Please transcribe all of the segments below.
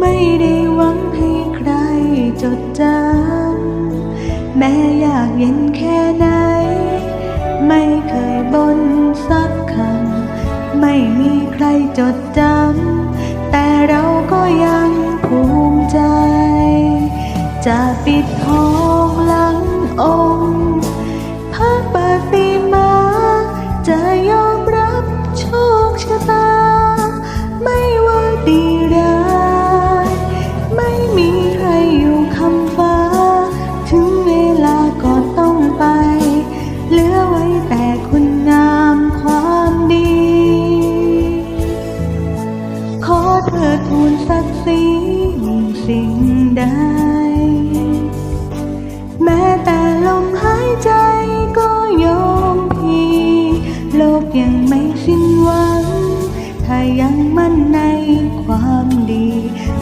ไม่ได้หวังให้ใครจดจำแม้อยากเย็นแค่ไหน ไม่เคยบ่นสักคำไม่มีใครจดจำแต่เราก็ยังภูมิใจ จะปิดทองหลังองค์ อเธอทูลศักดิ์ศรีสิ่งใด แม้แต่ลมหายใจก็ยอมพีโลกยังไม่สิ้นหวัง ถ้ายังมั่นในความดี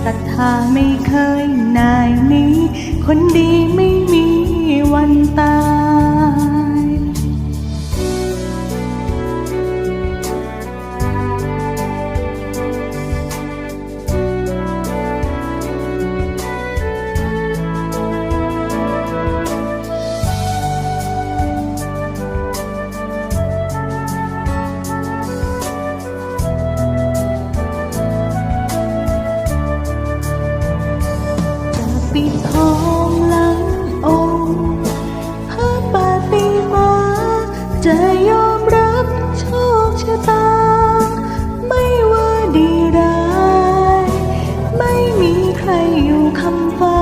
ศรัทธาไม่เคยนายนี้ คนดีไม่มีวันตาย ทองล้าองค์าปาปมาจะยอมรับโชคชะตา ไม่ว่าดีร้าย ไม่มีใครอยู่คำฟ้า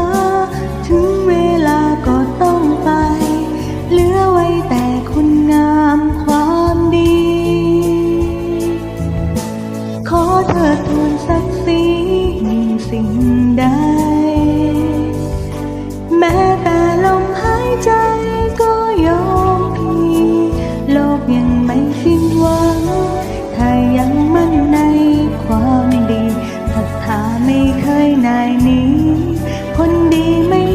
ถึงเวลาก็ต้องไป เหลือไวแต่คุณงามความดี ขอเธอทู ไม่สิ้นหวัง ถ้ายังมั่นในความดีศรัทธาไม่เคยนายนี้ คนดีไม่